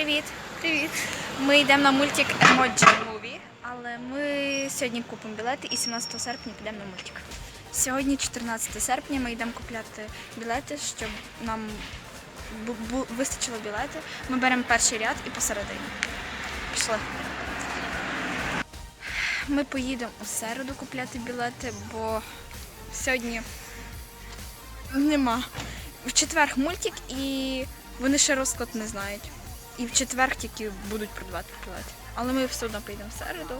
Привіт! Привіт! Ми йдемо на мультик Emoji Movie, але ми сьогодні купимо білети і 17 серпня підемо на мультик. Сьогодні 14 серпня ми йдемо купляти білети, щоб нам вистачило білети. Ми беремо перший ряд і посередині. Пішли. Ми поїдемо у середу купляти білети, бо сьогодні нема. В четвер мультик і вони ще розклад не знають. І в четвер тільки будуть продавати білети. Але ми все одно поїдемо в середу.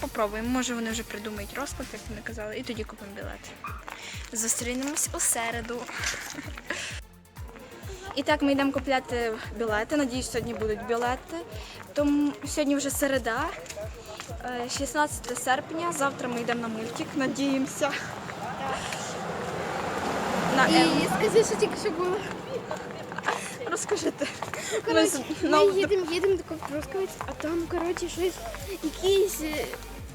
Попробуємо. Може вони вже придумають розклад, як вони казали, і тоді купимо білети. Зустрінемось у середу. І так ми йдемо купляти білети. Надіюсь, сьогодні будуть білети. Тому сьогодні вже середа, е, 16 серпня. Завтра ми йдемо на мультик, надіємося. На М. І скажи, що тільки що було. Розкажите. Коротше, Ми ми їдемо, їдемо до Ковтровської, а там, коротше, щось, якийсь... е,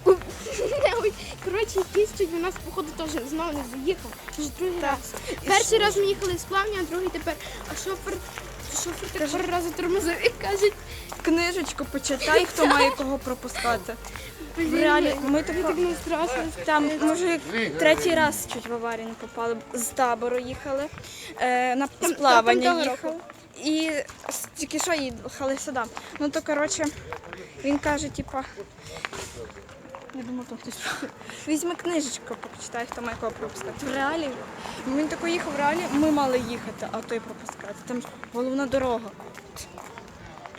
у- Коротше, якийсь чуть до нас, походу, теж знову не заїхав. Вже другий раз. Перший раз ми їхали з плавня, а другий тепер. А шофер, шофер так пару разів тормозив і каже, Книжечку почитай, хто має кого пропускати. Блін, реалі ми ми так не страшно. Там може третій раз чуть в аварію не попали. З табору їхали, е, на Там- з плавання їхали. І тільки що їхали сюди. Ну то коротше, він каже, типа. Я думаю, там хтось. Візьми книжечку, почитай, хто має кого пропускати. В реалі. Він тако їхав в реалі, ми мали їхати, а той пропускати. Там ж головна дорога.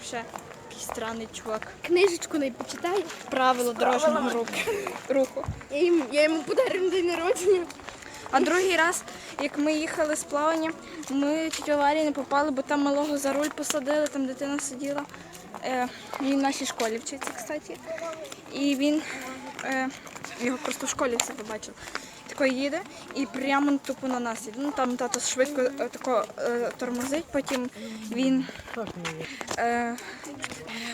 Ще якийсь странний чувак. Книжечку не почитає. Правило дорожнього руху. Я йому, я йому подарю на день народження. А другий раз, як ми їхали з плавання, ми чуть в аварії не попали, бо там малого за руль посадили, там дитина сиділа. Е, він в нашій школі вчиться, кстати. І він е, його просто в школі все побачив. Тако їде і прямо тупо на нас їде. Ну там тато швидко е, тако е, тормозить, потім він. Е,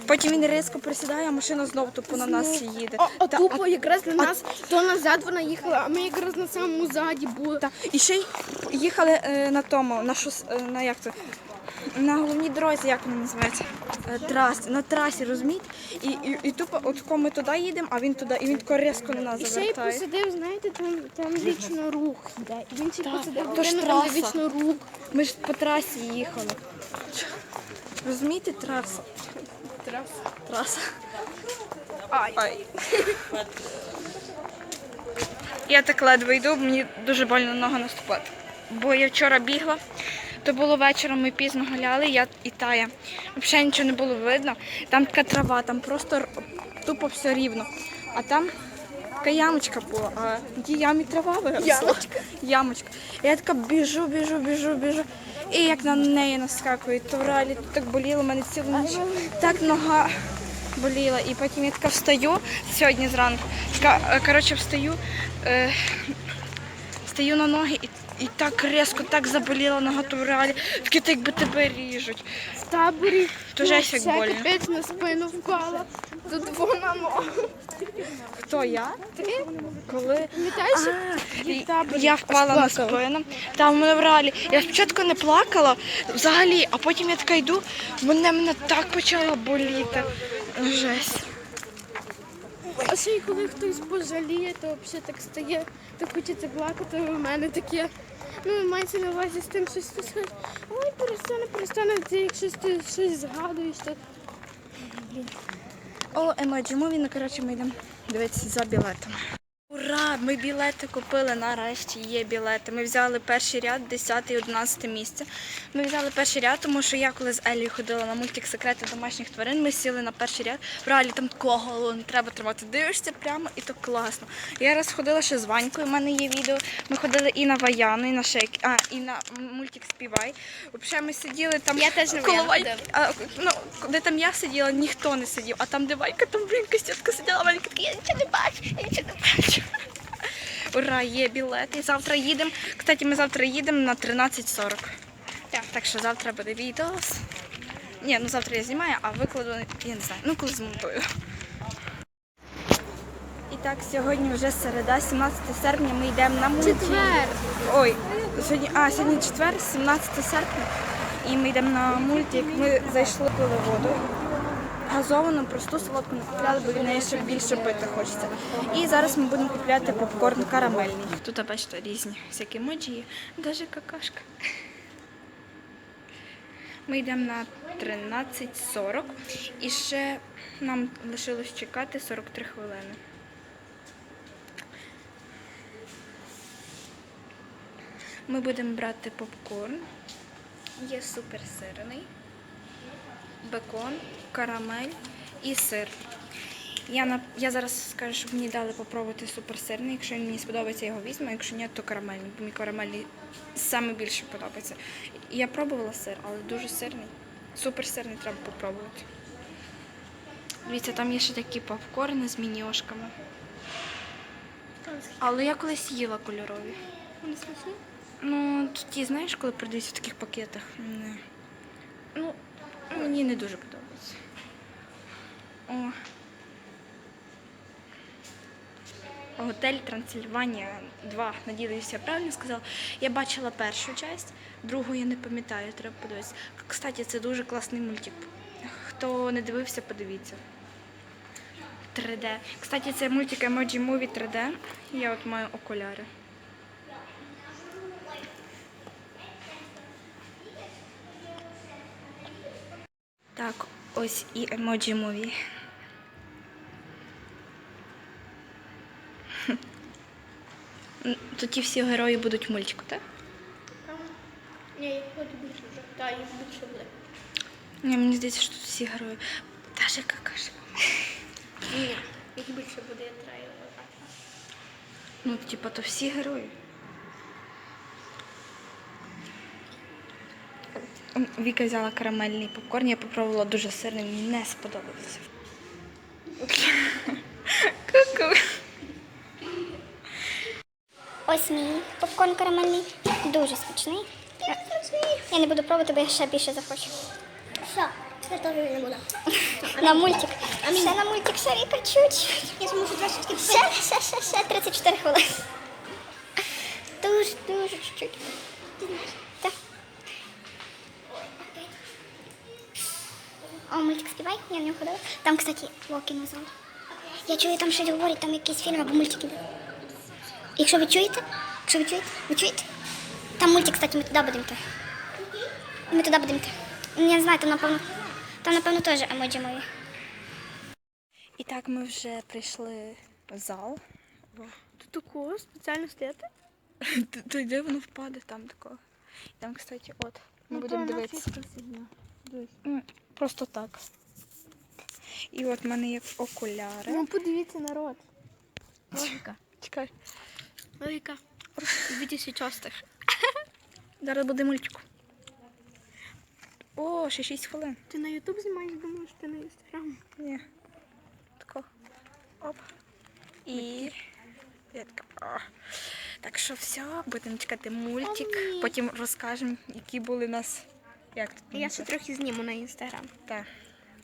потім він різко присідає, а машина знову тупо на нас їде. А, а Та- тупо якраз на нас, то назад вона їхала, а ми якраз на самому заді були. Так, і ще й їхали е, на тому, на шос, е, на як це? На головній дорозі, як вона називається? Е, трасі, на трасі, розумієте? І, і, і тупо от тако ми туди їдемо, а він туди, і він тако різко на нас І ще й завертає. посадив, знаєте, там, там вічно рух йде. І він ще й посадив то ж людину, там де траса. вічно рух. Ми ж по трасі їхали. Розумієте, траса? Траса. Траса. Ай. Я так ледве йду, мені дуже больно на ногу наступати. Бо я вчора бігла, то було вечором, ми пізно гуляли, я і Тая. Взагалі нічого не було видно. Там така трава, там просто тупо все рівно. А там така ямочка була, а в ямі трава виросла. Ямочка? Ямочка. Я така біжу, біжу, біжу, біжу. І як на неї наскакую, то в реалі так боліло, мене цілу ніч. Так нога боліла. І потім я така встаю сьогодні зранку. Така, е, коротше, встаю, е, встаю на ноги і, і так різко, так заболіла нога, то в реалі. Таке, так якби тебе ріжуть. В таборі То ну, жесть, як все больно. капець на спину впала. Тут вона. Хто я? Ти Коли пам'ятаєш? В таборі я впала на спину. Там мене в реалі. Я спочатку не плакала взагалі, а потім я така йду, мене мене так почало боліти. Жесть. А ще й коли хтось пожаліє, то взагалі так стає, то хочеться плакати, у мене таке. Ну, мається на увазі з тим, щось хтось каже, ой, перестане, перестане, це як ти щось згадуєш, то О, емоджі чому він, коротше, ми йдемо дивитися за білетами. Ура! Ми білети купили нарешті. Є білети. Ми взяли перший ряд, 10 і 11 місце. Ми взяли перший ряд, тому що я коли з Елією ходила на мультик секрети домашніх тварин, ми сіли на перший ряд. В реалі там такого голову не треба тримати. Дивишся прямо і то класно. Я раз ходила ще з Ванькою, у мене є відео. Ми ходили і на Ваяну, і на шейк, а, і на мультик Співай. Взагалі ми сиділи там. Я теж на коло Ваяну. А, ну, де там я сиділа, ніхто не сидів, а там, де Ванька, там блін, Костятка сиділа, Ванька така, я нічого не бачу, я нічого не бачу. Ура, є білети. Завтра їдемо. Кстати, ми завтра їдемо на 13.40. Так. так що завтра буде відео. Ні, ну завтра я знімаю, а викладу, я не знаю, ну коли змонтую. І так, сьогодні вже середа, 17 серпня, ми йдемо на мульті. четвер. Ой, сьогодні, а, сьогодні четвер, 17 серпня. І ми йдемо на мультик. Ми зайшли пили воду. Газовану, просту солодку не купляли, бо від неї ще більше пити хочеться. І зараз ми будемо купляти попкорн карамельний. Тут бачите різні всякі емоджі є, навіть какашка. Ми йдемо на 13.40 і ще нам лишилось чекати 43 хвилини. Ми будемо брати попкорн. Є супер сирний, бекон, карамель і сир. Я, на, я зараз скажу, щоб мені дали попробувати суперсирний. Якщо він мені сподобається, я його візьму. Якщо ні, то карамельний, бо мені карамельний саме більше подобається. Я пробувала сир, але дуже сирний. Суперсирний треба попробувати. Дивіться, там є ще такі попкорни з міньошками. Але я колись їла кольорові. Вони смачні? Ну, ті, знаєш, коли продаються в таких пакетах. Не. Ну, мені не дуже подобається. О. Готель Трансильванія 2. Надіюся, я правильно сказала. Я бачила першу часть, другу я не пам'ятаю, треба подивитися. Кстати, це дуже класний мультик. Хто не дивився, подивіться. 3D. Кстати, це мультик Emoji Movie 3D. Я от маю окуляри. Так, ось і емоджі муві. Тут ті всі герої будуть в мультику, так? Ні, їх буде більше вже. Так, їх більше буде. Ні, мені здається, що тут всі герої. Даже какашка. Ні, їх більше буде я траю. Ну, типа, то всі герої. Віка взяла карамельний попкорн, я попробувала дуже сирний, мені не сподобався. Ку-ку. Ось мій попкорн карамельний. Дуже смачний. Я не буду пробувати, бо я ще більше захочу. Все, я теж не буду. На мультик. Ще на мультик шаріка чуть. Я ж можу трошечки Ще, ще, ще, ще 34 хвилини. Дуже, дуже чуть-чуть. Співай, я в нього ходила. Там, кстати, Локі назвав. Я чую, там щось говорять, там якийсь фільм або мультик іде. Якщо ви чуєте, якщо ви чуєте, ви чуєте? Там мультик, кстати, ми туди будемо йти. Ми туди будемо йти. Я не знаю, там напевно, там напевно теж емоджі мої. І так ми вже прийшли в зал. Тут такого спеціально стояти? То йде воно впаде там такого. Там, кстати, от. Ми будемо дивитися. Просто так. І от в мене є окуляри. Ну, подивіться народ. Логіка. Чекай. Логіка. 2006 Зараз буде мультику. О, ще 6 хвилин. Ти на Ютуб знімаєш, думаєш, ти на Інстаграм. Ні. Тако. Оп. І. Я така. Так що все, будемо чекати мультик. Потім розкажемо, які були у нас. Як тут? Я ще трохи зніму на Інстаграм. Так.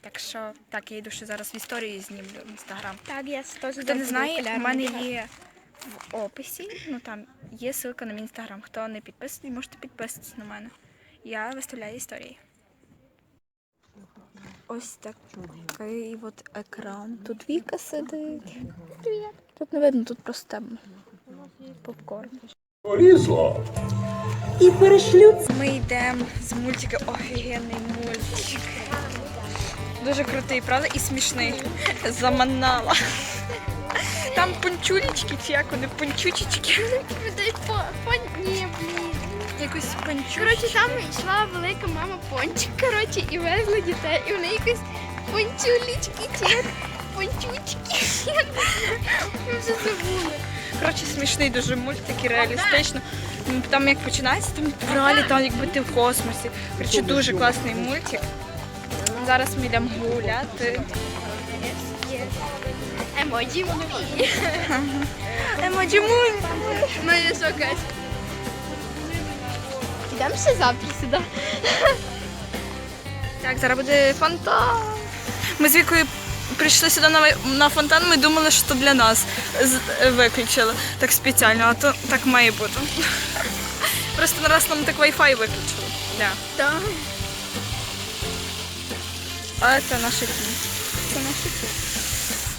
Так що, так, я йду ще зараз в історії знімлю в інстаграм. Так, я теж Хто не знає, у мене є в описі, ну там є ссылка на мій інстаграм. Хто не підписаний, можете підписатися на мене. Я виставляю історії. Ось такий от екран. Тут Віка сидить. Привіт. Тут не видно, тут просто темно. Попкорн. Порізло. Ми йдемо з мультика офігенний мультик. Дуже крутий, правда? І смішний. Заманала. Там пончулечки чи як вони, пончучечки. Ні, блін. Якось пончу. Коротше, там йшла велика мама пончик, коротше, і везла дітей. І вони якось пончулечки, чи як пончучки. Як Ми вже забули. Коротше, смішний дуже мультик і реалістично. Там як починається, там реалі там якби ти в космосі. Коротше, дуже класний мультик. Зараз ми йдемо гуляти. Емоджі мові. Емоджі муві. Ну і що, Кать? Йдемо ще завтра сюди. Так, зараз буде фонтан. Ми з Вікою прийшли сюди на, на фонтан, ми думали, що то для нас з- е, виключили так спеціально, а то так має бути. Просто на раз нам так Wi-Fi виключили. Да. Так. А це наша тінь. Це наша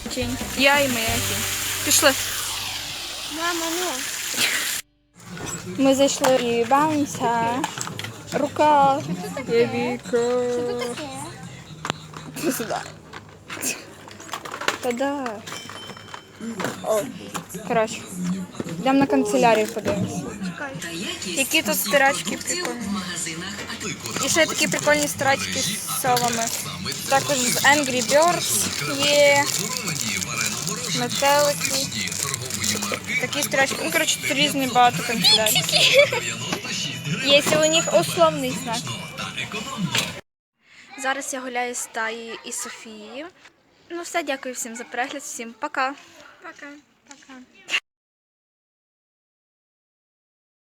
Тінь. Я і моя тінь. Пішли. Мама, ну. Ми зайшли і бамся. Рука. Віка. Сюди. Та да. О, коротше. Йдемо на канцелярію подивимося. Які тут стирачки прикольні. І ще такі прикольні стирачки з совами. Також з Angry Birds є. Метелики. Такі стирачки. Ну, коротше, тут різні багато канцелярій. Є у них условний знак. Зараз я гуляю з Таєю і Софією. Ну все, дякую всім за перегляд, всім пока. Пока. Пока.